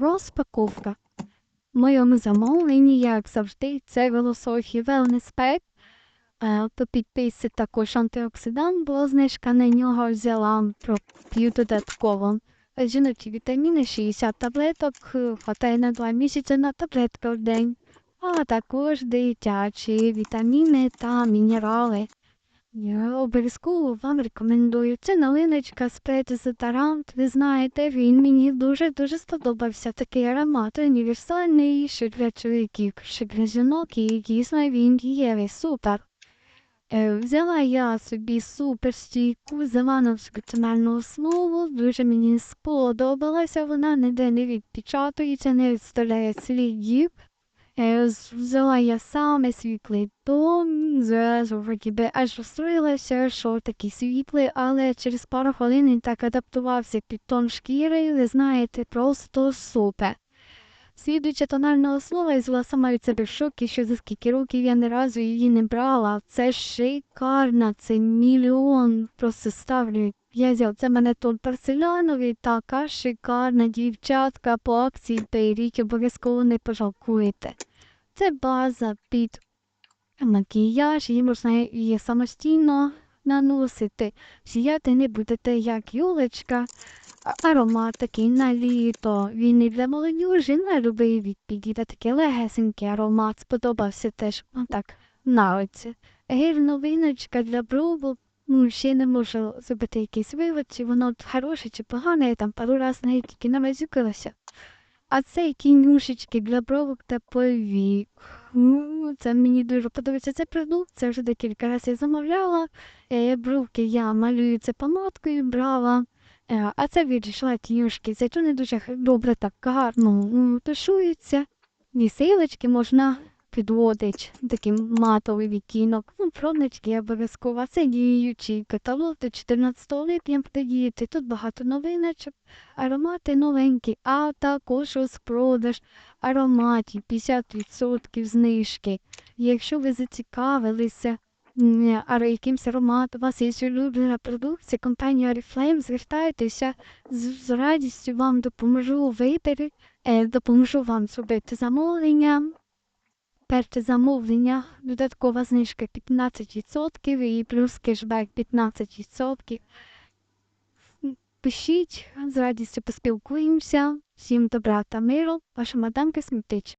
Розпаковка. В моєму замовленні, як завжди, це велосохі Wellness Pack. Е, По підписці також антиоксидант, бо знижка на нього взяла п'ю додатково. Жіночі вітаміни 60 таблеток, е, хватає на 2 місяці на таблетки в день, а також дитячі вітаміни та мінерали. Я обов'язково вам рекомендую. Це налиночка з тарант. Ви знаєте, він мені дуже-дуже сподобався. Такий аромат універсальний, що для чоловіків, що для жінок, і дійсно він дієвий, супер. Е, Взяла я собі суперстійку зеленовську тональну основу, дуже мені сподобалася, вона ніде не відпечатується, не відставляє слідів. Е, Взяла я саме світлий дом, зразу вроді аж розстроїлася, що такий світлий, але через пару хвилин він так адаптувався під тон шкіри, ви знаєте, просто супер. Слідуюча тональна основа взяла сама від себе в шокі, що за скільки років я ні разу її не брала. Це шикарна, це мільйон. Просто ставлю. Я взяв, це мене тон порцеляновий, така шикарна дівчатка по акції беріть, обов'язково не пожалкуєте. Це база під макіяж, її можна її самостійно наносити. Сіяти не будете як юлечка. Аромат такий на літо. Він і для молодіжі на любий вік підійде такий легесенький аромат. Сподобався теж. Отак, нравиться. Гель новиночка для брову. Ну, ще не можу зробити якийсь вивод, чи воно хороше, чи погане, я там пару раз навіть тільки намазюкалася. А цей кінюшечки для бровок та повік. Це мені дуже подобається цей продукт. Це вже декілька разів я замовляла. Е, Бровки я малюю це помадкою, брала. Е, А це відійшла Це не дуже добре так гарно тушується, ні силочки можна підводити, такий матовий відтінок. Ну, пробнички обов'язково. Це діючий каталог до 14 липня діяти. Тут багато новиночок, аромати новенькі, а також розпродаж ароматів 50% знижки. Якщо ви зацікавилися а якимсь ароматом, у вас є улюблена продукція, компанія Oriflame, звертайтеся, з, радістю вам допоможу у виборі, е, допоможу вам зробити замовлення. Перше замовлення, додаткова знижка 15% і плюс кешбек 15%. Пишіть, з радістю поспілкуємося. Всім добра та миру, ваша мадамка Смітич.